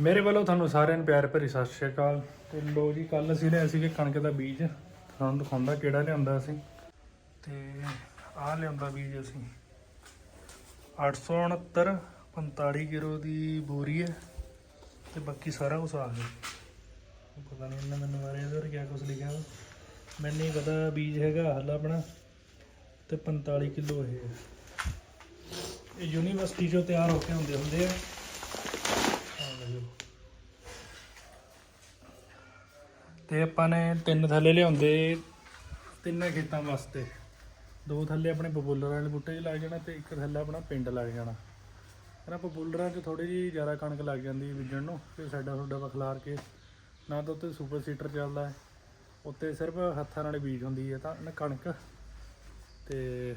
ਮੇਰੇ ਵੱਲੋਂ ਤੁਹਾਨੂੰ ਸਾਰਿਆਂ ਨੂੰ ਪਿਆਰ ਭਰੀ ਸਤਿ ਸ਼੍ਰੀ ਅਕਾਲ। ਤੇ ਲੋ ਜੀ ਕੱਲ ਅਸੀਂ ਲਿਆ ਸੀਗੇ ਕਣਕ ਦਾ ਬੀਜ। ਤੁਹਾਨੂੰ ਦਿਖਾਉਂਦਾ ਕਿਹੜਾ ਲਿਆਂਦਾ ਅਸੀਂ। ਤੇ ਆਹ ਲਿਆਂਦਾ ਬੀਜ ਅਸੀਂ। 869 45 ਕਿਲੋ ਦੀ ਬੋਰੀ ਹੈ। ਤੇ ਬਾਕੀ ਸਾਰਾ ਕੁਝ ਆ ਗਿਆ। ਪਤਾ ਨਹੀਂ ਇਹਨਾਂ ਮੈਨੂੰ ਬਾਰੇ ਇਹਦੇ ਕੀ ਕੁਝ ਲਿਖਿਆ ਵਾ। ਮੈਨੂੰ ਨਹੀਂ ਪਤਾ ਬੀਜ ਹੈਗਾ ਹਲਾ ਆਪਣਾ। ਤੇ 45 ਕਿਲੋ ਇਹ ਹੈ। ਇਹ ਯੂਨੀਵਰਸਿਟੀ ਚੋਂ ਤਿਆਰ ਹੋ ਕੇ ਹੁੰਦੇ ਹੁੰਦੇ ਆ ਆਹ ਲਓ। ਤੇ ਆਪਾਂ ਨੇ ਤਿੰਨ ਥੱਲੇ ਲਿਆਉਂਦੇ ਤਿੰਨੇ ਖੇਤਾਂ ਵਾਸਤੇ। ਦੋ ਥੱਲੇ ਆਪਣੇ ਪਪੂਲਰ ਵਾਲੇ ਬੂਟੇ 'ਚ ਲੱਗ ਜਾਣਾ ਤੇ ਇੱਕ ਥੱਲੇ ਆਪਣਾ ਪਿੰਡ ਲੱਗ ਜਾਣਾ। ਇਹਨਾਂ ਪਪੂਲਰਾਂ 'ਚ ਥੋੜੀ ਜਿਹੀ ਜ਼ਿਆਦਾ ਕਣਕ ਲੱਗ ਜਾਂਦੀ ਹੈ ਬੀਜਣ ਨੂੰ ਤੇ ਸਾਡਾ ਤੁਹਾਡਾ ਵਖਲਾਰ ਕੇ ਨਾ ਤਾਂ ਉੱਤੇ ਸੁਪਰ ਸੀਟਰ ਚੱਲਦਾ ਹੈ ਉੱਤੇ ਸਿਰਫ ਹੱਥਾਂ ਨਾਲ ਬੀਜ ਹੁੰਦੀ ਹੈ ਤਾਂ ਨਾ ਕਣਕ। ਤੇ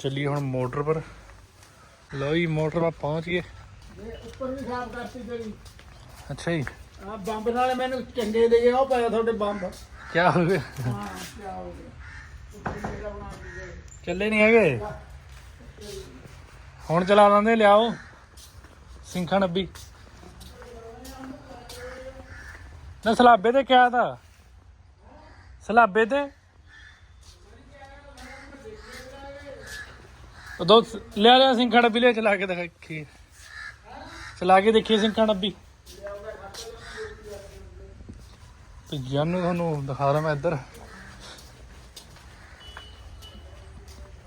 ਚੱਲੀਏ ਹੁਣ ਮੋਟਰ ਪਰ। ਲਓ ਜੀ ਮੋਟਰ 'ਤੇ ਪਹੁੰਚ ਗਏ। ਇਹ ਉੱਪਰ ਵੀ ਸਾਫ਼ ਕਰਤੀ ਤੇਰੀ। ਅੱਛਾ ਜੀ। ਆ ਬੰਬ ਨਾਲ ਮੈਨੂੰ ਚੰਗੇ ਦੇ ਗਿਆ ਉਹ ਪਾਇਆ ਤੁਹਾਡੇ ਬੰਬ। ਕੀ ਹੋ ਗਿਆ? ਹਾਂ ਕੀ ਹੋ ਗਿਆ? ਉੱਪਰ ਮੇਰਾ ਬਣਾ ਕੇ ਗਏ ਚੱਲੇ ਨਹੀਂ ਹੈਗੇ? ਹੁਣ ਚਲਾ ਲੈਂਦੇ ਲਿਆਓ। ਸਿੰਖਾ ਨੱਬੀ। ਨਾ ਸਲਾਬੇ ਤੇ ਕਿਆ ਤਾ? ਸਲਾਬੇ ਤੇ? ਸ- ਲਿਆ ਲਿਆ ਸਿੰਖਾ ਨੱਬੀ ਲਿਆ ਚਲਾ ਕੇ ਦੇਖੀ ਚਲਾ ਕੇ ਦੇਖੀਏ ਸਿੰਖਾ ਨੱਬੀ। ਤੇ ਜਾਨੂੰ ਤੁਹਾਨੂੰ ਦਿਖਾ ਰਹਾ ਮੈਂ ਇੱਧਰ।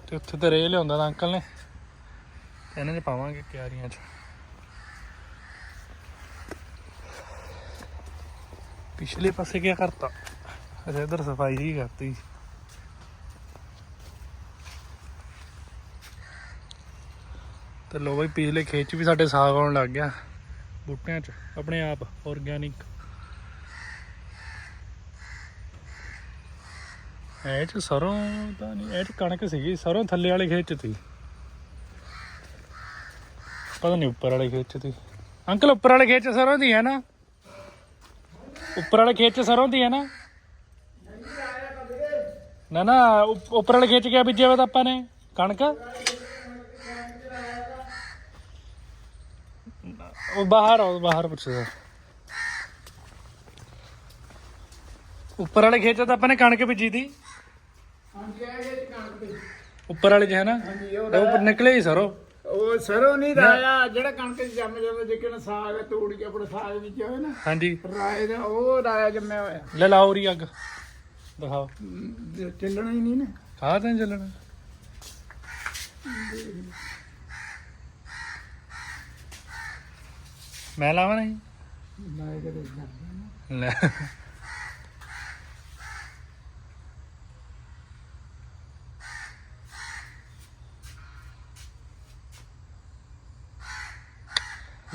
ਤੇ ਉੱਥੇ ਤੇ ਰੇ ਲਿਆਉਂਦਾ ਤਾਂ ਅੰਕਲ ਨੇ। ਤੇ ਇਹਨਾਂ 'ਚ ਪਾਵਾਂਗੇ ਕਿਆਰੀਆਂ 'ਚ। ਪਿਛਲੇ ਪਾਸੇ ਕੀ ਕਰਤਾ? ਅੱਛਾ ਇੱਧਰ ਸਫ਼ਾਈ ਹੀ ਕਰਤੀ। ਤੇ ਲੋ ਬਈ, ਪਿਛਲੇ ਖੇਤ 'ਚ ਵੀ ਸਾਡੇ ਸਾਗ ਆਉਣ ਲੱਗ ਗਿਆ। ਬੂਟਿਆਂ 'ਚ, ਆਪਣੇ ਆਪ ਆਰਗੈਨਿਕ ਇਹ ਚ ਸਰੋਂ ਤਾਂ ਨਹੀਂ ਇਹ ਚ ਕਣਕ ਸੀਗੀ, ਸਰੋਂ ਥੱਲੇ ਵਾਲੇ ਖੇਤ ਚ ਸੀ ਪਤਾ ਨਹੀਂ ਉੱਪਰ ਵਾਲੇ ਖੇਤ ਚ ਸੀ ਅੰਕਲ, ਉੱਪਰ ਵਾਲੇ ਖੇਤ ਚ ਸਰੋਂ ਦੀ ਹੈ ਨਾ? ਉੱਪਰ ਵਾਲੇ ਖੇਤ ਚ ਸਰੋਂ ਦੀ ਹੈ ਨਾ? ਨਾ ਨਾ ਉੱਪਰ ਵਾਲੇ ਖੇਤ ਚ ਕਿਆ ਬੀਜਿਆ ਵਾ ਤਾਂ ਆਪਾਂ ਨੇ? ਕਣਕ? ਉਹ ਬਾਹਰ ਆਓ ਬਾਹਰ ਪੁੱਛਦਾ ਉੱਪਰ ਵਾਲੇ ਖੇਤ ਚ ਤਾਂ ਆਪਾਂ ਨੇ ਕਣਕ ਬੀਜੀ ਦੀ ਹਾਂਜੀ ਇਹ ਇਹ ਕਣਕ ਤੇ ਉੱਪਰ ਵਾਲੇ ਚ ਹੈ ਨਾ? ਹਾਂਜੀ ਉਹ ਉੱਪਰ ਨਿਕਲੇ ਹੀ ਸਰੋਂ। ਉਹ ਸਰੋਂ ਨਹੀਂ ਰਾਇਆ। ਜਿਹੜਾ ਕਣਕ ਚ ਜੰਮ ਜਾਂਦਾ ਜਿੱਕਣ ਸਾਗ ਤੋੜ ਕੇ ਆਪਣਾ ਸਾਗ ਵਿੱਚ ਹੋਵੇ ਨਾ ਹਾਂਜੀ। ਰਾਏ ਦਾ ਉਹ ਰਾਇਆ ਜੰਮਿਆ ਹੋਇਆ। ਲੈ ਲਾਓ ਉਰੀ ਅੱਗ। ਦਿਖਾਓ। ਚੱਲਣਾ ਹੀ ਨਹੀਂ ਨਾ। ਖਾ ਤਾਂ ਚੱਲਣਾ। ਮੈਂ ਲਾਵਾਂ ਨਹੀਂ? ਮੈਂ ਕਦੇ ਲੈ।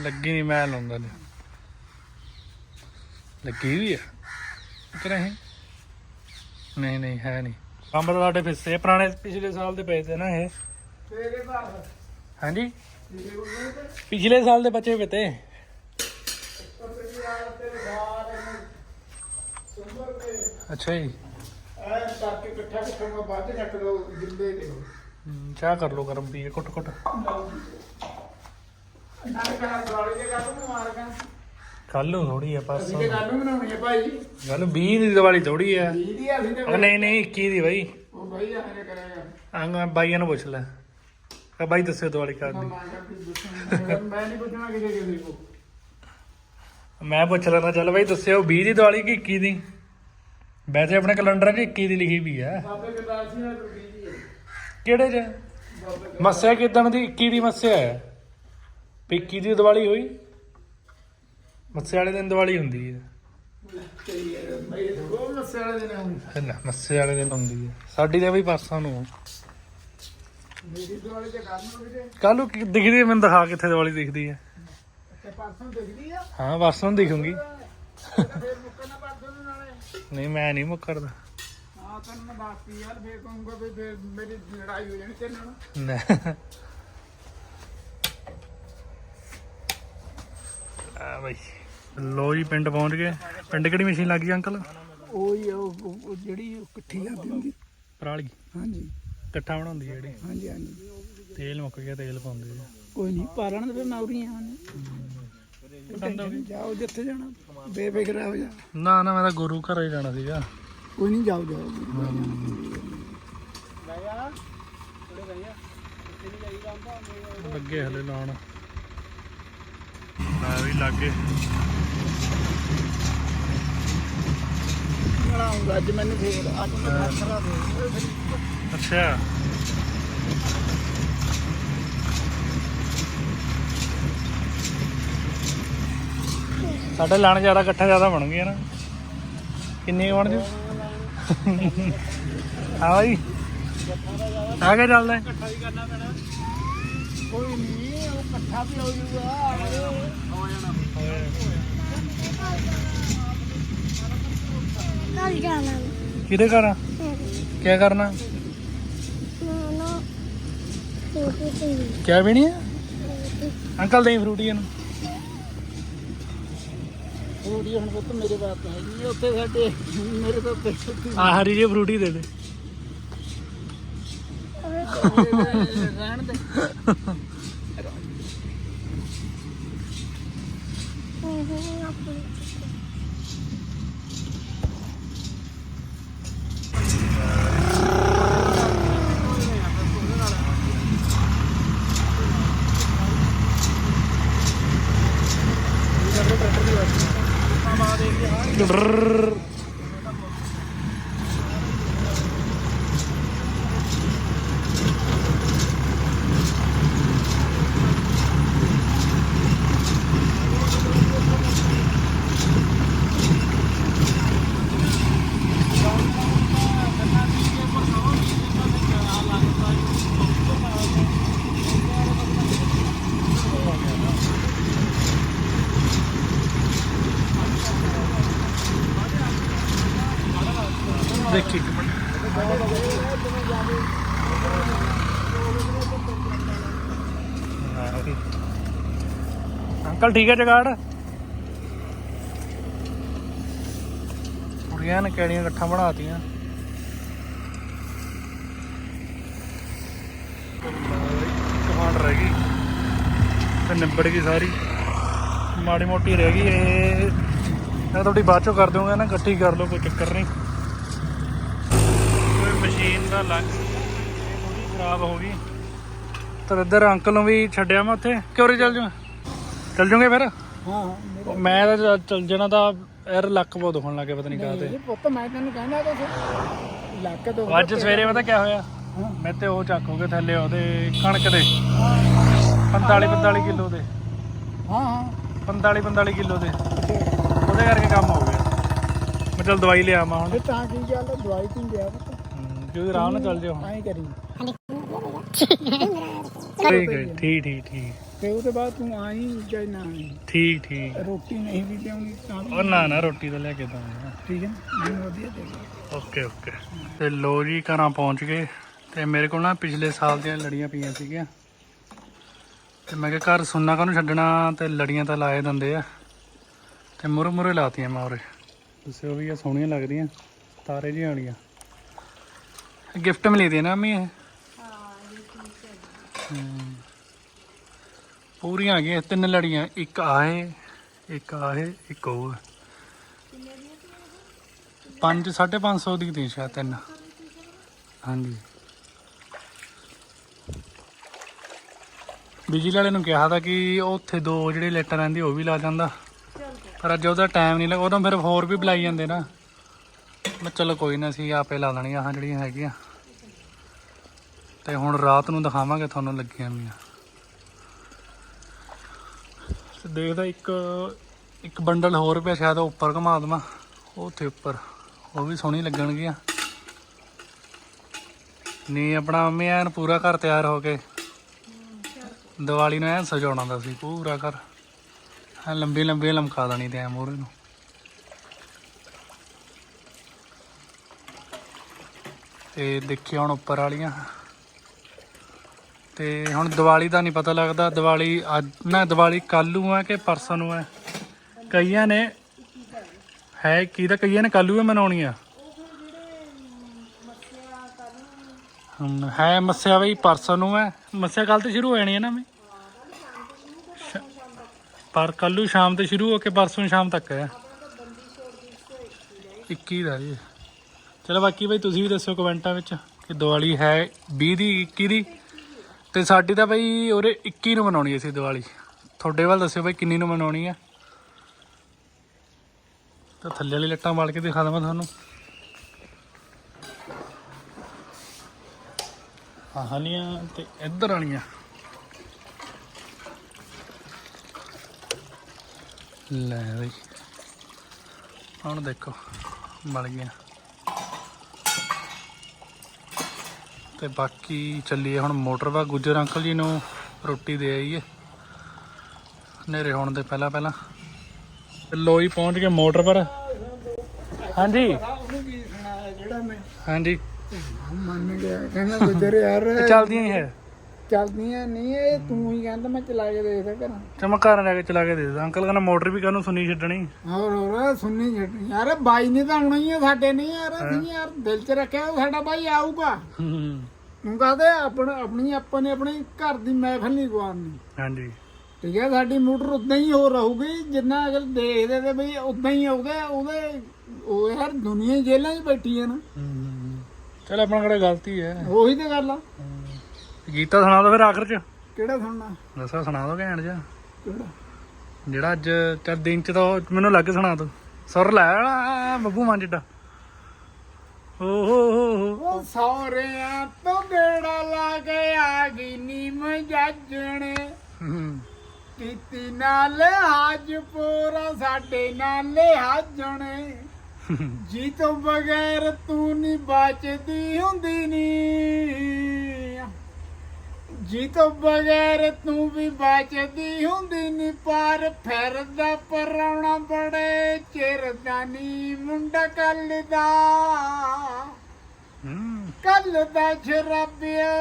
ਲੱਗੀ ਨਹੀਂ ਮੈਂ ਲਾਉਂਦਾ ਲੈ ਲੱਗੀ ਵੀ ਆ। ਕਿ ਨਹੀਂ। ਨਹੀਂ ਨਹੀਂ ਹੈ ਨਹੀਂ ਕੰਮ ਤਾਂ ਸਾਡੇ ਪਿੱਛੇ ਪੁਰਾਣੇ ਪਿਛਲੇ ਸਾਲ ਦੇ ਪਏ ਤੇ ਨਾ ਇਹ। ਤੇਰੇ ਬਾਅਦ ਹਾਂਜੀ? ਪਿਛਲੇ ਸਾਲ ਦੇ ਬਚੇ ਪਏ ਤੇ। ਬਾਹਰ ਤੇ ਅੱਛਾ ਜੀ। ਐ ਕਰਕੇ ਇਕੱਠਾ ਮੈਂ ਵੱਧ ਰੱਖ ਦੋ ਜਿੰਦੇ ਹਮ, ਚਾਹ ਕਰ ਲੋ ਗਰਮ ਪੀ ਕੇ ਕੁੱਟ ਕੁੱਟ ਨਾਲੇ ਕਹਾਂ ਨੂੰ ਕੱਲ ਨੂੰ ਥੋੜੀ ਆ ਅਸੀਂ ਪਰਸੋਂ ਤੇ ਨੂੰ ਬਣਾਉਣੀ ਹੈ ਭਾਈ। ਗੱਲ 20 ਦੀ ਦੀਵਾਲੀ ਥੋੜੀ ਆ। ਅਸੀਂ ਤੇ ਨਹੀਂ ਨਹੀਂ 21 ਦੀ ਬਾਈ। ਉਹ ਭਾਈ ਆਹਨੇ ਕਰਾਂਗਾ ਆਂਗਾ ਬਾਈਆਂ ਨੂੰ ਪੁੱਛ ਲੈ। ਕਹ ਬਾਈ ਦੱਸਿਓ ਦੀਵਾਲੀ ਮੈਂ ਕਰਦੀ ਮਾਂਗਾ ਵੀ ਪੁੱਛਣਾ ਮੈਂ ਨਹੀਂ ਪੁੱਛਣਾ ਕਿਸੇ ਕਿਸੇ ਕੋ ਮੈਂ ਪੁੱਛ ਲੈਣਾ ਚੱਲ ਬਾਈ ਦੱਸਿਓ 20 ਦੀ ਦੀਵਾਲੀ ਕਿ 21 ਦੀ? ਵੈਸੇ ਆਪਣੇ ਕੈਲੰਡਰ 'ਚ 21 ਦੀ ਲਿਖੀ ਵੀ ਆ। ਬਾਬੇ ਸਿੰਘ ਨਾਲ ਕਿਹੜੇ 'ਚ? ਬਾਬੇ ਮੱਸਿਆ ਕਿਦਣ ਦੀ 21 ਦੀ ਮੱਸਿਆ ਹੈ ਵੀ 21 ਦੀ ਦੀਵਾਲੀ ਹੋਈ? ਮੱਸਿਆ ਵਾਲੇ ਦਿਨ ਦੀਵਾਲੀ ਹੁੰਦੀ ਹੈ। ਮਸੇ ਵਾਲੇ ਦਿਨ ਆਉਂਦੀ ਹੈ ਨਾ ਮੱਸੇ ਵਾਲੇ ਦਿਨ ਹੁੰਦੀ ਹੈ। ਸਾਡੀ ਤਾਂ ਬਈ ਪਾਸਾਂ ਨੂੰ ਨੂੰ ਕੱਲ ਨੂੰ ਕੀ ਦਿਖਦੀ ਹੈ? ਮੈਨੂੰ ਦਿਖਾ ਕਿੱਥੇ ਦੀਵਾਲੀ ਦਿਖਦੀ ਹੈ। ਪਰਸੋਂ ਹਾਂ ਪਰਸੋਂ ਨੂੰ ਦਿਖੂਗੀ। ਪਰਸੋਂ ਨੂੰ ਨਹੀਂ ਮੈਂ ਨਹੀਂ ਮੁੱਕਰਦਾ। ਹਾਂ ਤੈਨੂੰ ਮੈਂ ਦੱਸਤੀ ਯਾਰ ਫੇਰ ਕਹੂੰਗਾ ਵੀ ਫੇਰ ਮੇਰੀ ਲੜਾਈ ਹੋ ਜਾਣੀ ਤੇਰੇ ਨਾਲ ਨਾ ਆ ਬਈ। ਲੋ ਜੀ ਪਿੰਡ ਪਹੁੰਚ ਗਏ। ਪਿੰਡ ਕਿਹੜੀ ਮਸ਼ੀਨ ਲੱਗ ਗਈ ਅੰਕਲ? ਉਹ ਹੀ ਆ, ਉਹ ਜਿਹੜੀ ਉਹ ਇਕੱਠੀ ਜਾਂਦੀ ਹੁੰਦੀ ਪਰਾਲੀ। ਹਾਂਜੀ। ਇਕੱਠਾ ਬਣਾਉਂਦੀ ਜਿਹੜੀ। ਹਾਂਜੀ ਹਾਂਜੀ। ਤੇਲ ਮੁੱਕ ਗਿਆ ਤੇਲ ਪਾਉਂਦੇ ਆ। ਕੋਈ ਨਹੀਂ ਪਾਲਣ ਦੇ ਫਿਰ ਨੌਰੀਆਂ ਹਨ ਪਸੰਦ ਹੋ ਗਈ? ਜਾਓ ਜਿੱਥੇ ਜਾਣਾ ਬੇਫਿਕਰ ਹੋ ਜਾ। ਨਾ ਨਾ ਮੈਂ ਤਾਂ ਗੁਰੂ ਘਰੇ ਜਾਣਾ ਸੀਗਾ। ਕੋਈ ਨਹੀਂ ਜਾਓ ਜਾਓ। ਲੱਗੇ ਹਲੇ ਲਾਉਣ। ਵੀ ਲੱਗੇ ਆਉਂਗਾ ਅੱਜ ਮੈਨੂੰ ਫੇਰ ਅੱਜ ਮੈਂ ਖਰਾ ਦੇ ਅੱਛਾ। ਸਾਡੇ ਲਾਣ ਜ਼ਿਆਦਾ ਇਕੱਠਾ ਜ਼ਿਆਦਾ ਬਣ ਗਏ ਨਾ। ਕਿੰਨੇ ਬਣ ਜੂ ਹਾਂ ਬਾਈ। ਆ ਕੇ ਚੱਲਦਾ। ਹੈ? ਕੋਈ ਨਹੀਂ ਉਹ ਇਕੱਠਾ ਵੀ ਹੋ ਜੂਗਾ ਹੋ ਜਾਣਾ ਕੱਲ ਜਾਣਾ। ਕਿਹਦੇ ਘਰ ਕੀ ਕਰਨਾ? ਨਾ ਕਿਆ ਪੀਣੀ ਹੈ ਅੰਕਲ ਦੇਈ ਫਰੂਟੀ ਇਹਨੂੰ। ਥੋੜੀ ਹੁਣ ਪੁੱਤ ਮੇਰੇ ਬਾਤ ਹੈ ਨਹੀਂ ਉੱਥੇ ਸਾਡੇ ਮੇਰੇ ਤੋਂ ਉੱਤੇ ਆ ਹਰੀ ਜੀ ਫਰੂਟੀ ਦੇ ਦੇ। Brrrr. ਅੰਕਲ ਠੀਕ ਹੈ ਜਗਾੜ ਕੁੜੀਆਂ ਨੇ ਕਿਹੜੀਆਂ ਇਕੱਠਾ ਬਣਾਤੀਆਂ ਕਮਾਂਡ ਰਹਿ ਗਈ ਤੇ ਨਿਬੜ ਗਈ ਸਾਰੀ ਮਾੜੀ ਮੋਟੀ ਰਹਿ ਗਈ ਇਹ ਮੈਂ ਤੁਹਾਡੀ ਬਾਅਦ ਚੋਂ ਕਰ ਦੂੰਗਾ ਨਾ ਇਕੱਠੀ ਕਰ ਲਓ ਕੋਈ ਚੱਕਰ ਨਹੀਂ ਕੋਈ ਮਸ਼ੀਨ ਦਾ ਲੱਗ ਥੋੜੀ ਖਰਾਬ ਹੋ ਗਈ ਤੇ ਇੱਧਰ ਅੰਕਲ ਨੂੰ ਵੀ ਛੱਡਿਆ ਮੈਂ ਉੱਥੇ ਕਿਉਂ ਚੱਲ ਜੂ ਚੱਲ ਜੂਗੇ ਫਿਰ? ਹਾਂ। ਮੇਰੇ ਮੈਂ ਤਾਂ ਚੱਲ- ਚੱਲ ਜਾਣਾ ਤਾਂ ਯਾਰ ਲੱਕ ਬਹੁਤ ਦੁਖਣ ਲੱਗੇ ਪਤਾ ਨਹੀਂ ਕਾਹਤੇ। ਇਹ ਪੁੱਤ ਮੈਂ ਤੈਨੂੰ ਕਹਿੰਦਾ ਕਿ ਲੱਕ ਤੋਂ ਅੱਜ ਸਵੇਰੇ ਪਤਾ ਕਿਆ ਹੋਇਆ? ਹਾਂ। ਮੈਂ ਤੇ ਉਹ ਚੱਕ ਹੋ ਗਏ ਥੱਲੇ ਉਹਦੇ ਕਣਕ ਦੇ। 45 45 ਕਿਲੋ ਦੇ। ਹਾਂ ਹਾਂ। 45 45 ਕਿਲੋ ਦੇ। ਉਹਦੇ ਕਰਕੇ ਕੰਮ ਹੋ ਗਿਆ। ਮੈਂ ਚਲ ਦਵਾਈ ਲਿਆ ਮੈਂ ਹੁਣ। ਤਾਂ ਕੀ ਗੱਲ ਆ, ਦਵਾਈ ਤੂੰ ਲਿਆ ਪੁੱਤ। ਹਮ, ਕਿਉਂਕਿ ਆਰਾਮ ਨਾਲ ਚੱਲ ਜਿਓ ਹੁਣ। ਐਂ ਕਰੀ। ਠੀਕ ਹੈ ਠੀਕ ਠੀਕ ਠੀਕ। ਤੇ ਉਹਦੇ ਬਾਅਦ ਤੂੰ ਆਈ ਜਾਂ ਨਾ ਆਈ ਠੀਕ ਠੀਕ। ਰੋਟੀ ਨਹੀਂ ਵੀ ਲਿਆਉਣੀ ਤਾਂ ਵੀ। ਉਹ ਨਾ ਨਾ ਰੋਟੀ ਤਾਂ ਲੈ ਕੇ ਦਵਾਂਗਾ ਠੀਕ ਹੈ? ਮੈਨੂੰ ਵਧੀਆ ਦੇ ਓਕੇ ਓਕੇ। ਤੇ ਲੋ ਜੀ ਘਰਾਂ ਪਹੁੰਚ ਗਏ। ਤੇ ਮੇਰੇ ਕੋਲ ਨਾ ਪਿਛਲੇ ਸਾਲ ਦੀਆਂ ਲੜੀਆਂ ਪਈਆਂ ਸੀਗੀਆਂ। ਤੇ ਮੈਂ ਕਿਹਾ ਘਰ ਸੁਣਨਾ ਕਾਹਨੂੰ ਛੱਡਣਾ ਤੇ ਲੜੀਆਂ ਤਾਂ ਲਾਏ ਦਿੰਦੇ ਆ। ਤੇ ਮੁਰੇ ਮੁਰੇ ਲਾਤੀਆਂ ਮੈਂ ਉਰੇ। ਤੁਸੀਂ ਉਹ ਵੀ ਆ ਸੋਹਣੀਆਂ ਲੱਗਦੀਆਂ ਤਾਰੇ ਜਿਹੀਆਂ ਵਾਲੀਆਂ ਗਿਫਟ ਮਿਲੀ ਦੀ ਨਾ ਮੰਮੀ ਇਹ? ਹਮ। ਪੂਰੀਆਂ ਆ ਗਈਆਂ ਤਿੰਨ ਲੜੀਆਂ, ਇੱਕ ਆਏ ਇੱਕ ਆਏ, ਇੱਕ ਉਹ ਹੈ। ਪੰਜ 550 ਦੀ ਤੀ ਸ਼ਾਇਦ ਤਿੰਨ। ਹਾਂਜੀ। ਬਿਜਲੀ ਵਾਲੇ ਨੂੰ ਕਿਹਾ ਤਾਂ ਕਿ ਉੱਥੇ ਦੋ ਜਿਹੜੇ ਲੈਟਰ ਰਹਿੰਦੀ ਉਹ ਵੀ ਲਾ ਜਾਂਦਾ। ਪਰ ਅੱਜ ਉਹਦਾ ਟਾਈਮ ਨਹੀਂ ਲੱਗਾ, ਉਦੋਂ ਫਿਰ ਹੋਰ ਵੀ ਬੁਲਾਈ ਜਾਂਦੇ ਨਾ। ਮੈਂ ਚਲੋ ਕੋਈ ਨਾ ਸੀ ਆਪੇ ਲਾ ਲੈਣੀਆਂ ਆਹ ਜਿਹੜੀਆਂ ਹੈਗੀਆਂ। ਤੇ ਹੁਣ ਰਾਤ ਨੂੰ ਦਿਖਾਵਾਂਗੇ, ਤੁਹਾਨੂੰ ਲੱਗੀਆਂ ਵੀਆਂ ਤੇ ਦੇਖਦਾ ਇੱਕ ਇੱਕ ਬੰਡਲ ਹੋਰ ਪਿਆ ਸ਼ਾਇਦ ਉਹ ਉੱਪਰ ਘੁਮਾ ਦੇਵਾਂ। ਉਹ ਉੱਥੇ ਉੱਪਰ। ਉਹ ਵੀ ਸੋਹਣੀ ਲੱਗਣਗੀਆਂ ਨਹੀਂ ਆਪਣਾ ਮੰਮੀ ਐਨ ਪੂਰਾ ਘਰ ਤਿਆਰ ਹੋ ਕੇ। ਦੀਵਾਲੀ ਨੂੰ ਐਨ ਸਜਾਉਣਾ ਦਾ ਸੀ, ਪੂਰਾ ਘਰ। ਐ ਲੰਬੀ ਲੰਬੀ ਲਮਕਾ ਦੇਣੀ ਤੇ ਐ ਮੂਹਰੇ ਨੂੰ। ਤੇ ਦੇਖਿਓ ਹੁਣ ਉੱਪਰ ਵਾਲੀਆਂ। ਤੇ ਹੁਣ ਦੀਵਾਲੀ ਦਾ ਨਹੀਂ ਪਤਾ ਲੱਗਦਾ। ਦੀਵਾਲੀ ਅੱਜ, ਨਾ, ਦੀਵਾਲੀ ਕੱਲ੍ਹ ਨੂੰ ਹੈ ਕਿ ਪਰਸੋਂ ਨੂੰ ਹੈ? ਕਈਆਂ ਨੇ, ਹੈ ਕੀ ਦਾ ਕਈਆਂ ਨੇ ਕੱਲ੍ਹ ਨੂੰ ਹੀ ਮਨਾਉਣੀ ਆ। ਹੁਣ ਹੈ ਮੱਸਿਆ ਬਈ, ਪਰਸੋਂ ਨੂੰ ਹੈ। ਮੱਸਿਆ ਕੱਲ ਤੋਂ ਸ਼ੁਰੂ ਹੋ ਜਾਣੀ ਹੈ ਨਾ ਮੈਂ ਪਰ ਕੱਲੂ ਸ਼ਾਮ ਤੇ ਸ਼ੁਰੂ ਹੋ ਕੇ ਪਰਸੋਂ ਸ਼ਾਮ ਤੱਕ ਹੈ। 21 ਦਾ ਜੀ। ਚਲੋ ਬਾਕੀ ਬਈ, ਤੁਸੀਂ ਵੀ ਦੱਸਿਓ ਕਮੈਂਟਾਂ ਵਿੱਚ ਕਿ ਦੀਵਾਲੀ ਹੈ 20 ਦੀ 21 ਦੀ? ਤੇ ਸਾਡੀ ਤਾਂ ਬਈ ਉਰੇ 21 ਨੂੰ ਮਨਾਉਣੀ ਅਸੀਂ ਦੀਵਾਲੀ। ਤੁਹਾਡੇ ਵੱਲ ਦੱਸਿਓ ਬਈ ਕਿੰਨੀ ਨੂੰ ਮਨਾਉਣੀ ਆ ਤਾਂ ਥੱਲੇ ਵਾਲੀ ਲੱਟਾਂ ਵਾਲ ਕੇ ਦਿਖਾ ਦਵਾਂ ਤੁਹਾਨੂੰ। ਆਹ ਵਾਲੀਆਂ ਤੇ ਇੱਧਰ ਵਾਲੀਆਂ। ਲੈ ਬਈ। ਹੁਣ ਦੇਖੋ, ਬਣ ਗਿਆ ਤੇ ਬਾਕੀ ਚੱਲੀਏ ਹੁਣ ਮੋਟਰ ਵਾ। ਗੁੱਜਰ ਅੰਕਲ ਜੀ ਨੂੰ ਰੋਟੀ ਦੇ ਆਈਏ। ਹਨੇਰੇ ਹੋਣ ਦੇ ਪਹਿਲਾਂ ਪਹਿਲਾਂ। ਲੋਈ ਪਹੁੰਚ ਗਏ ਮੋਟਰ ਪਰ। ਹਾਂਜੀ। ਕੀ ਜਿਹੜਾ ਮੈਂ ਹਾਂਜੀ। ਮੰਨ ਗਿਆ। ਕਹਿੰਦਾ ਗੁਜਰ ਯਾਰ। ਚੱਲਦੀਆਂ ਹੀ ਹੈ। ਚੱਲਦੀਆਂ ਨਹੀਂ ਇਹ ਤੂੰ ਹੀ ਕਹਿੰਦਾ ਮੈਂ ਚਲਾ ਕੇ ਦੇਖਦਾ ਕਰਾਂ ਚਮਕਾਰ ਲੈ ਕੇ ਚਲਾ ਕੇ ਦੇ ਅੰਕਲ ਕਹਿੰਦਾ ਮੋਟਰ ਵੀ ਕਾਹਨੂੰ ਸੁਣੀ ਛੱਡਣੀ? ਹੋਰ ਹੋਰ ਸੁਣਨੀ ਛੱਡਣੀ। ਯਾਰ ਬਾਈ ਨੇ ਤਾਂ ਆਉਣਾ ਹੀ ਆ ਸਾਡੇ ਨਹੀਂ ਯਾਰ ਅਸੀਂ ਯਾਰ ਦਿਲ 'ਚ ਰੱਖਿਆ ਉਹ ਸਾਡਾ ਬਾਈ ਆਊਗਾ। ਹੂੰ। ਤੂੰ ਕਹਦੇ ਆਪਣ ਆਪਣੀ ਆਪਾਂ ਨੇ ਆਪਣੇ ਘਰ ਦੀ ਮਹਿਫਲ ਨਹੀਂ ਗਵਾਉਣੀ। ਹਾਂਜੀ। ਠੀਕ ਹੈ ਸਾਡੀ ਮੋਟਰ ਉਦਾਂ ਹੀ ਹੋ ਰਹੂਗੀ ਜਿੰਨਾ ਅਗਰ ਦੇਖਦੇ ਤੇ ਬਈ ਉਦਾਂ ਹੀ ਆਉਗਾ ਉਹਦੇ ਉਹ ਯਾਰ ਦੁਨੀਆ ਹੀ ਜੇਲਾਂ 'ਚ ਬੈਠੀ ਹੈ ਨਾ। ਚਲ ਆਪਣਾ ਕਿਹੜਾ ਗਲਤੀ ਹੈ। ਉਹੀ ਤੇ ਗੱਲ ਆ। ਗੀਤਾ ਸੁਣਾ ਦੋ ਫਿਰ ਆਖਰ ਚ। ਕਿਹੜਾ ਸੁਣਨਾ? ਦੱਸੋ ਸੁਣਾ ਦੋ ਘੈਂਟ ਜਾ ਕਿਹੜਾ? ਜਿਹੜਾ ਅੱਜ ਚੱਲ ਦਿਨ ਚ ਤਾਂ ਮੈਨੂੰ ਲੱਗ ਸੁਣਾ ਦੋ। ਸੁਰ ਲੈ ਬੱਬੂ ਮਾਨ ਜਿੱਡਾ। ਓ ਹੋ ਹੋ ਹੋ। ਉਹ ਸੌਰਿਆਂ ਤੋਂ ਬੇੜਾ ਲਾ ਕੇ ਆ ਗਈ ਨੀਮ ਜੱਜਣੇ ਹੂੰ। ਕੀਤੀ ਨਾਲ ਹਾਜ ਪੂਰਾ ਸਾਡੇ ਨਾਲ ਹਾਜਣੇ। ਜੀ ਤੋਂ ਬਗੈਰ ਤੂੰ ਨਹੀਂ ਬਚਦੀ ਹੁੰਦੀ ਨੀ। ਜੀ ਤੋਂ ਬਗੈਰ ਤੂੰ ਵੀ ਬਚਦੀ ਹੁੰਦੀ ਨੀ ਪਰ। ਫਿਰਦਾ ਪਰਾਉਣਾ ਬੜੇ ਚਿਰ ਦਾ ਨੀ ਮੁੰਡਾ ਕੱਲ ਦਾ। ਕੱਲ ਦਾ ਸ਼ਰਾਬਿਆ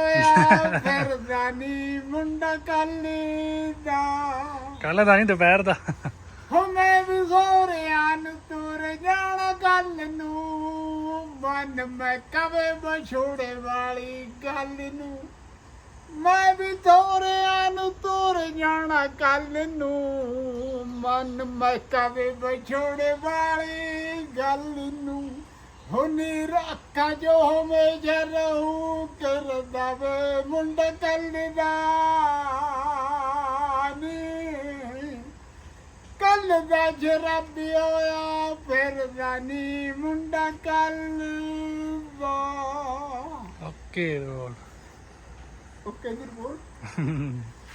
ਫਿਰਦਾ ਨੀ ਮੁੰਡਾ ਕੱਲ ਦਾ। ਕੱਲ ਦਾ ਨਹੀਂ ਦੁਪਹਿਰ ਦਾ। ਹੋ ਮੈਂ ਵੀ ਸੋਰਿਆਂ ਨੂੰ ਤੁਰ ਜਾਣਾ ਕੱਲ ਨੂੰ ਮਨ ਮੈਂ ਕਵੇ ਬਛੋੜੇ ਵਾਲੀ ਗੱਲ ਨੂੰ ਮੈਂ ਵੀ ਤੋਰਿਆਂ ਨੂੰ ਤੁਰ ਜਾਣਾ ਕੱਲ ਨੂੰ। ਮਨ ਮੈਂ ਕਵੇ ਵਾਲੀ ਗੱਲ ਨੂੰ। ਹੁਨੀ ਰੱਖਾ ਜੋ ਹਮੇਸ਼ਾ ਰਹੂ ਕਰਦਾ ਵੇ ਮੁੰਡਾ ਕੱਲ ਦਾ ਨੀ ਕੱਲ ਦਾ ਜਰਾਬੀ ਹੋਇਆ ਫਿਰਦਾ ਨੀ ਮੁੰਡਾ ਕੱਲ ਦਾ ਓਕੇ ਰੋਲ। ਓਕੇ ਜੀ ਬੋਲ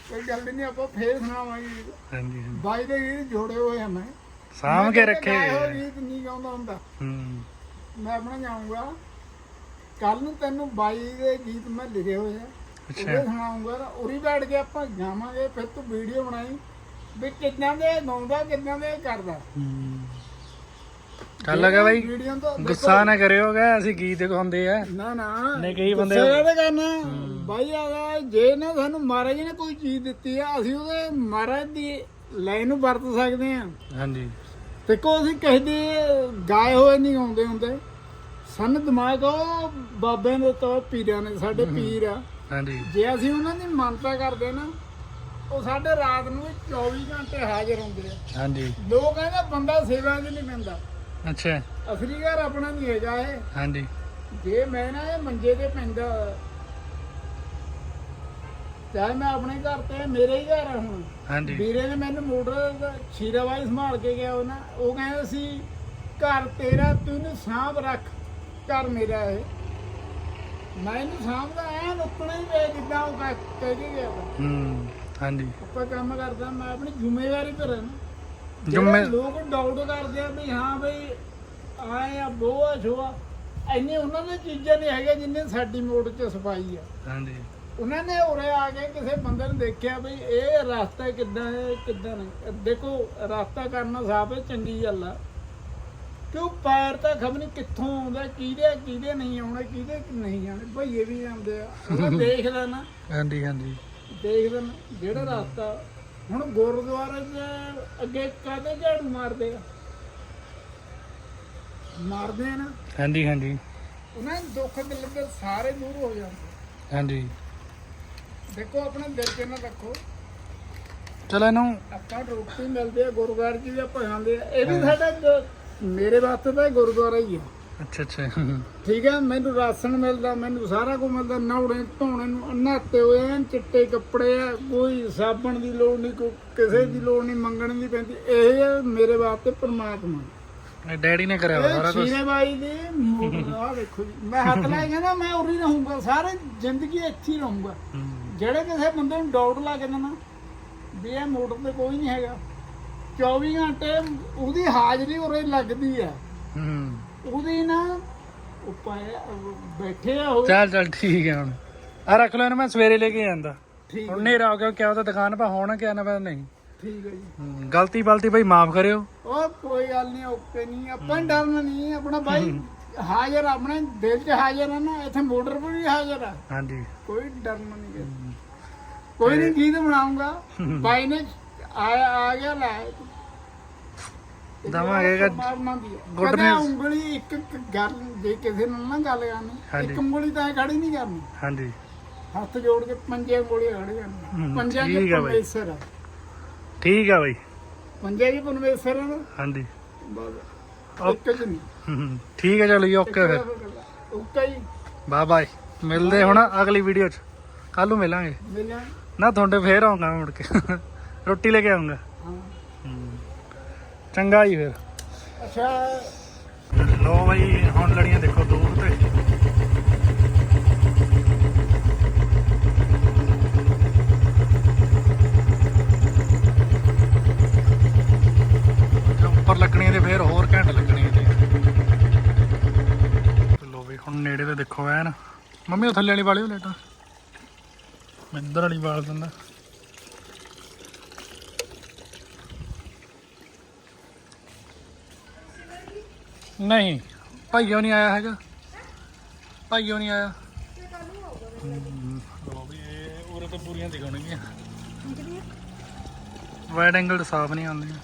ਕੋਈ ਗੱਲ ਨਹੀਂ ਆਪਾਂ ਫੇਰ ਸੁਣਾਵਾਂਗੇ ਹਾਂਜੀ ਹਾਂਜੀ। ਬਾਈ ਦੇ ਗੀਤ ਜੋੜੇ ਹੋਏ ਆ ਮੈਂ। ਸਾਂਭ ਕੇ ਰੱਖੇ ਮੈਂ ਹੋਏ ਆ। ਗੀਤ ਨਹੀਂ ਗਾਉਂਦਾ ਹੁੰਦਾ। ਹੂੰ। ਮੈਂ ਆਪਣਾ ਗਾਉਂਗਾ ਕੱਲ ਨੂੰ ਤੈਨੂੰ ਬਾਈ ਦੇ ਗੀਤ ਮੈਂ ਲਿਖੇ ਹੋਏ ਆ। ਅੱਛਾ। ਉਹ ਸੁਣਾਉਂਗਾ ਨਾ। ਉਰੀ ਬੈਠ ਕੇ ਆਪਾਂ ਜਾਵਾਂਗੇ ਫਿਰ ਤੂੰ ਵੀਡੀਓ ਬਣਾਈ ਵੀ ਕਿੰਨਾ ਦੇ ਗਾਉਂਦਾ ਕਿੰਨਾ ਦੇ ਕਰਦਾ। ਹੂੰ। ਚੱਲ ਲਗਾ ਬਾਈ। ਵੀਡੀਓ ਤੋਂ ਦੇਖੋ- ਗੁੱਸਾ ਨਾ ਕਰਿਓਗਾ ਅਸੀਂ ਗੀਤ ਗਾਉਂਦੇ ਆ। ਨਾ ਨਾ। ਨਹੀਂ, ਕਈ ਬੰਦੇ- ਕਾਹਦੇ ਕਰਨਾ? ਬਾਈ ਆਦਾ ਜੇ ਨਾ ਸਾਨੂੰ ਮਹਾਰਾਜ ਨੇ ਕੋਈ ਚੀਜ਼ ਦਿੱਤੀ ਆ ਅਸੀਂ ਉਹਦੇ ਮਹਾਰਾਜ ਦੀ ਲਾਈਨ ਨੂੰ ਵਰਤ ਸਕਦੇ ਆ। ਹਾਂਜੀ। ਦੇਖੋ ਅਸੀਂ ਕਿਸੇ ਦੇ ਗਾਏ ਹੋਏ ਨਹੀਂ ਗਾਉਂਦੇ ਹੁੰਦੇ। ਸਾਨੂੰ ਦਿਮਾਗ ਉਹ ਬਾਬਿਆਂ ਦੇ ਤੋਂ ਪੀਰਾਂ ਨੇ ਸਾਡੇ ਪੀਰ ਆ। ਹਾਂਜੀ। ਜੇ ਅਸੀਂ ਉਹਨਾਂ ਦੀ ਮੰਨਤਾ ਕਰਦੇ ਨਾ ਉਹ ਸਾਡੇ ਰਾਤ ਨੂੰ ਵੀ 24 ਘੰਟੇ ਹਾਜ਼ਰ ਹੁੰਦੇ ਆ। ਹਾਂਜੀ। ਲੋਕ ਕਹਿੰਦੇ ਬੰਦਾ ਸੇਵਾ 'ਚ ਨਹੀਂ ਪੈਂਦਾ। ਅੱਛਾ। ਅਸਲੀ ਘਰ ਆਪਣਾ ਨਹੀਂ ਹੈਗਾ ਇਹ। ਹਾਂਜੀ। ਜੇ ਮੈਂ ਨਾ ਇਹ ਮੰਜੇ ਤੇ ਪੈਂਦਾ ਚਾਹੇ ਮੈਂ ਆਪਣੇ ਘਰ ਤੇ ਮੇਰੇ ਹੀ ਘਰ ਆ ਹੁਣ। ਹਾਂਜੀ। ਵੀਰੇ ਨੇ ਮੈਨੂੰ ਮੋਟਰ ਸ਼ੀਰਾਬਾਈ ਸੰਭਾਲ ਕੇ ਗਿਆ ਉਹ ਨਾ ਉਹ ਕਹਿੰਦਾ ਸੀ ਘਰ ਤੇਰਾ ਤੂੰ ਇਹਨੂੰ ਸਾਂਭ ਰੱਖ ਘਰ ਮੇਰਾ ਇਹ। ਮੈਂ ਇਹਨੂੰ ਸਾਂਭਦਾ ਐ ਨੁੱਕਣਾ ਹੀ ਵੇ ਜਿੱਦਾਂ ਉਹ ਕਹਿ ਕੇ ਗਿਆ। ਹੂੰ ਹਾਂਜੀ। ਆਪਾਂ ਕੰਮ ਕਰਦਾ ਮੈਂ ਆਪਣੀ ਜ਼ਿੰਮੇਵਾਰੀ ਭਰਾਂ ਨਾ। ਜ਼ਿੰਮੇ- ਲੋਕ ਡਾਊਟ ਕਰਦੇ ਆ ਵੀ ਹਾਂ ਬਈ ਆਏ ਆ ਬੋਆ ਛੋਆ ਐਨੇ ਉਹਨਾਂ ਦੇ ਚੀਜ਼ਾਂ ਨਹੀਂ ਹੈਗੇ ਜਿੰਨੇ ਸਾਡੀ ਮੋੜ 'ਚ ਸਫ਼ਾਈ ਆ। ਹਾਂਜੀ। ਉਹਨਾਂ ਨੇ ਉਰੇ ਆ ਕੇ ਕਿਸੇ ਬੰਦੇ ਨੇ ਦੇਖਿਆ ਵੀ ਇਹ ਰਸਤਾ ਕਿੱਦਾਂ ਹੈ ਕਿੱਦਾਂ ਨਹੀਂ। ਦੇਖੋ ਰਸਤਾ ਕਰਨਾ ਸਾਫ਼ ਹੈ ਚੰਗੀ ਗੱਲ ਆ। ਕਿਉਂ ਪੈਰ ਤਾਂ ਖਬਰ ਨਹੀਂ ਕਿੱਥੋਂ ਆਉਂਦਾ ਕਿਹਦੇ ਕਿਹਦੇ ਨਹੀਂ ਆਉਣਾ ਕਿਹਦੇ ਨਹੀਂ ਆਉਣੇ। ਭਈਏ ਵੀ ਆਉਂਦੇ ਆ। ਉਹ ਦੇਖਦਾ ਨਾ। ਹਾਂਜੀ ਹਾਂਜੀ। ਦੇਖਦਾ ਨਾ ਜਿਹੜਾ ਰਸਤਾ ਹੁਣ ਗੁਰਦੁਆਰੇ 'ਚ ਅੱਗੇ ਕਾਹਦੇ ਝਾੜੂ ਮਾਰਦੇ ਆ? ਮਾਰਦੇ ਆ ਨਾ? ਹਾਂਜੀ ਹਾਂਜੀ। ਉਹਨਾਂ ਦੇ ਦੁੱਖ ਦਿਲ ਦੇ ਸਾਰੇ ਦੂਰ ਹੋ ਜਾਂਦੇ ਹਾਂਜੀ। ਦੇਖੋ ਆਪਣੇ ਦਿਲ 'ਚ ਨਾ ਰੱਖੋ। ਚਲ ਇਹਨੂੰ ਆਪਾਂ ਰੋਟੀ ਮਿਲਦੇ ਆ ਗੁਰਦੁਆਰੇ ਜੀ ਆਪਾਂ ਖਾਂਦੇ ਆ। ਇਹ ਵੀ ਸਾਡਾ ਗ- ਮੇਰੇ ਵਾਸਤੇ ਤਾਂ ਇਹ ਗੁਰਦੁਆਰਾ ਹੀ ਆ। ਅੱਛਾ ਅੱਛਾ। ਠੀਕ ਹੈ ਮੈਨੂੰ ਰਾਸ਼ਨ ਮਿਲਦਾ ਮੈਨੂੰ ਸਾਰਾ ਕੁਝ ਮਿਲਦਾ ਨਹਾਉਣੇ ਧੋਣੇ ਨੂੰ ਨਹਾਤੇ ਹੋਏ ਐਨ ਚਿੱਟੇ ਕੱਪੜੇ ਆ ਕੋਈ ਸਾਬਣ ਦੀ ਲੋੜ ਨਹੀਂ ਕੋਈ ਕਿਸੇ ਦੀ ਲੋੜ ਨਹੀਂ ਮੰਗਣ ਦੀ ਪੈਂਦੀ ਇਹ ਮੇਰੇ ਵਾਸਤੇ ਪ੍ਰਮਾਤਮਾ। ਡੈਡੀ ਨੇ ਕਰਿਆ ਸਾਰਾ ਕੁਝ ਸ਼ੀਰੇ ਬਾਈ ਦੇ ਆ ਦੇਖੋ ਜੀ। ਮੈਂ ਹੱਥ ਲੈ ਕੇ ਨਾ ਮੈਂ ਉਰੀ ਰਹੂੰਗਾ ਸਾਰੇ ਜ਼ਿੰਦਗੀ ਇੱਥੇ ਹੀ ਰਹੂੰਗਾ। ਜਿਹੜੇ ਕਿਸੇ ਬੰਦੇ ਨੂੰ ਡਾਊਟ ਲੱਗ ਜਾਂਦਾ ਨਾ ਵੀ ਇਹ ਮੋਟਰ ਤੇ ਕੋਈ ਨਹੀਂ ਹੈਗਾ 24 ਘੰਟੇ ਉਹਦੀ ਹਾਜ਼ਰੀ ਉਰੇ ਲੱਗਦੀ ਆ। ਹੂੰ। ਉਹਦੀ ਨਾ ਉੱਪਰ ਬੈਠੇ ਆ ਉਹ। ਚੱਲ ਚੱਲ ਠੀਕ ਹੈ ਹੁਣ। ਆ ਰੱਖ ਲਓ ਇਹਨੂੰ ਮੈਂ ਸਵੇਰੇ ਲੈ ਕੇ ਜਾਂਦਾ। ਠੀਕ ਹੁਣ ਨੇਰਾ ਹੋ ਗਿਆ ਕਿਹਾ ਉਹਦਾ ਦੁਕਾਨ ਪਾ ਹੋਣਾ ਕਿਆ ਨਾ ਪਤਾ ਨਹੀਂ। ਠੀਕ ਹੈ ਜੀ। ਹੂੰ, ਗਲਤੀ ਬਲਤੀ ਭਾਈ ਮਾਫ ਕਰਿਓ। ਉਹ ਕੋਈ ਗੱਲ ਨਹੀਂ ਓਕੇ ਨਹੀਂ ਆਪਾਂ ਡਰਨਾ ਨਹੀਂ ਆਪਣਾ ਬਾਈ ਹਾਜ਼ਰ ਆਪਣੇ ਦਿਲ 'ਚ ਹਾਜ਼ਰ ਆ ਨਾ ਇੱਥੇ ਮੋਟਰ 'ਤੇ ਵੀ ਹਾਜ਼ਰ ਆ। ਹਾਂਜੀ। ਕੋਈ ਡਰਨਾ ਨਹੀਂ ਕੋਈ ਨਹੀਂ ਗੀਤ ਬਣਾਉਂਗਾ। ਬਾਈ ਨੇ ਆਇਆ ਆ ਗਿਆ ਲੈ। ਦਵਾਂਗੇ ਗਾ- ਮਾਰਨਾ ਦੀ Good ਕਦੇ news। ਉਂਗਲੀ ਇੱਕ ਇੱਕ ਗੱਲ ਜੇ ਕਿਸੇ ਨਾਲ ਨਾ ਗੱਲ ਕਰਨੀ। ਹਾਂਜੀ। ਇੱਕ ਉਂਗਲੀ ਤਾਂ ਐਂ ਖੜੀ ਨਹੀਂ ਕਰਨੀ। ਹਾਂਜੀ। ਹੱਥ ਜੋੜ ਕੇ ਪੰਜੇ ਉਂਗਲੀਆਂ ਖੜੀ ਕਰਨੀ। ਹੂੰ, ਪੰਜਾਂ ਠੀਕ ਦੇ ਆ ਬਾਈ। ਪਰਮੇਸ਼ਰ ਆ। ਠੀਕ ਆ ਬਾਈ। ਪੰਜੇ ਦੇ ਪਰਮੇਸ਼ਰ ਆ ਨਾ। ਹਾਂਜੀ। ਬਸ। ਇੱਕ ਚ ਨਹੀਂ। ਹੂੰ, ਠੀਕ ਹੈ ਚਲੋ ਜੀ ਓਕੇ ਫਿਰ। ਓਕੇ ਜੀ। Bye bye. ਮਿਲਦੇ ਹੁਣ ਅਗਲੀ ਵੀਡੀਓ 'ਚ। ਕੱਲ ਨੂੰ ਮਿਲਾਂਗੇ। ਮਿਲਿਆ ਨਾ ਤੁਹਾਡੇ ਫੇਰ ਆਉਂਗਾ ਮੁੜ ਕੇ। ਰੋਟੀ ਲੈ ਕੇ ਆਉਂਗਾ। ਚੰਗਾ ਜੀ ਫਿਰ। ਅੱਛਾ। ਲੋ ਬਾਈ ਹੁਣ ਲੜੀਆਂ ਦੇਖੋ ਦੂਰ ਤੇ। ਉੱਪਰ ਲੱਗਣੀਆਂ ਤੇ ਫੇਰ ਹੋਰ ਘੰਟ ਲੱਗਣੀਆਂ ਤੇ ਲੋ ਵੀ ਹੁਣ ਨੇੜੇ ਤੇ ਦੇਖੋ ਐਨ। ਮੰਮੀ ਉਹ ਥੱਲੇ ਵਾਲੀ ਵਾਲੀ ਲੇਟਾ ਮੈਂ ਇੱਧਰ ਵਾਲੀ ਵਾਲ ਦਿੰਦਾ। ਨਹੀਂ। ਭਾਈਓ ਨਹੀਂ ਆਇਆ ਹੈਗਾ। ਭਾਈਓ ਨਹੀਂ ਆਇਆ। ਲਓ ਵੀ ਇਹ ਉਰੇ ਤਾਂ ਪੂਰੀਆਂ ਦਿਖਾਉਣਗੀਆਂ। ਵਾਈਡ ਐਂਗਲ ਸਾਫ਼ ਨਹੀਂ ਆਉਂਦੀਆਂ।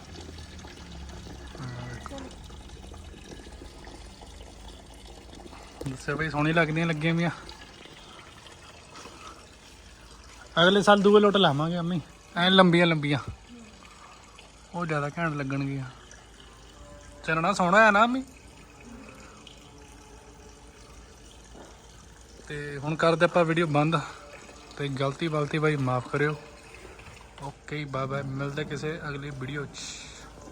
ਦੱਸਿਆ ਬਈ ਸੋਹਣੀ ਲੱਗਦੀਆਂ ਲੱਗੀਆਂ ਵੀਆਂ ਅਗਲੇ ਸਾਲ ਦੂਏ ਲੋਟ ਲਾਵਾਂਗੇ ਅੰਮੀ। ਐ ਲੰਬੀਆਂ ਲੰਬੀਆਂ। ਉਹ ਜ਼ਿਆਦਾ ਘੈਂਟ ਲੱਗਣਗੀਆਂ। ਚੱਲਣਾ ਸੋਹਣਾ ਹੈ ਨਾ ਅੰਮੀ? ਤੇ ਹੁਣ ਕਰਦੇ ਆਪਾਂ ਵੀਡੀਓ ਬੰਦ ਤੇ ਗਲਤੀ ਬਲਤੀ ਬਾਈ ਮਾਫ ਕਰਿਓ। ਓਕੇ ਬਾਏ ਬਾਏ ਮਿਲਦੇ ਕਿਸੇ ਅਗਲੀ ਵੀਡੀਓ 'ਚ।